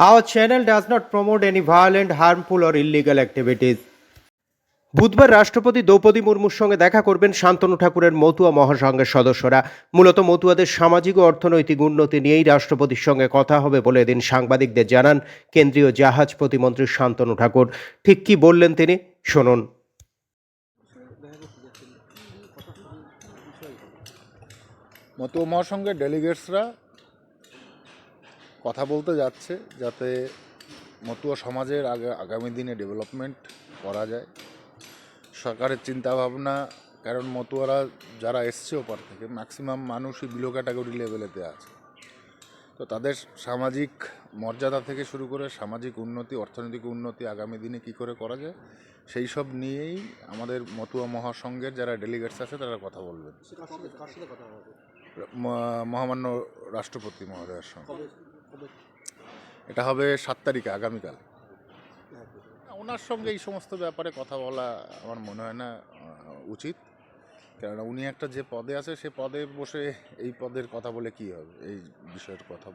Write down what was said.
Our channel does not promote any violent, harmful, or illegal activities. বুধবার রাষ্ট্রপতি দ্রৌপদী মুর্মুর সঙ্গে দেখা করবেন শান্তনু ঠাকুরের মতুয়া মহাসংঘের সদস্যরা। মূলত মতুয়াদের সামাজিক ও অর্থনৈতিক উন্নতি নিয়েই রাষ্ট্রপতির সঙ্গে কথা হবে বলে এদিন সাংবাদিকদের জানান কেন্দ্রীয় জাহাজ প্রতিমন্ত্রী শান্তনু ঠাকুর। ঠিক কি বললেন তিনি? শুনুন। মতুয়া মহাসংঘের ডেলিগেটসরা কথা বলতে যাচ্ছে যাতে মতুয়া সমাজের আগে আগামী দিনে ডেভেলপমেন্ট করা যায়। সরকারের চিন্তাভাবনা কারণ মতুয়ারা যারা এসছে ওপার থেকে ম্যাক্সিমাম মানুষই বিলো ক্যাটাগরি লেভেলেতে আছে। তো তাদের সামাজিক মর্যাদা থেকে শুরু করে সামাজিক উন্নতি অর্থনৈতিক উন্নতি আগামী দিনে কি করে করা যায় সেই সব নিয়েই আমাদের মতুয়া মহাসংঘের যারা ডেলিগেটস আছে তারা কথা বলবেন। মহামান্য রাষ্ট্রপতি মহোদয়ের সঙ্গে। এটা হবে সাত তারিখে, আগামীকাল। ওনার সঙ্গে এই সমস্ত ব্যাপারে কথা বলা আমার মনে হয় না উচিত। কেননা উনি একটা যে পদে আছে, সে পদে বসে এই পদের কথা বলে কি হবে? এই বিষয়ের কথা।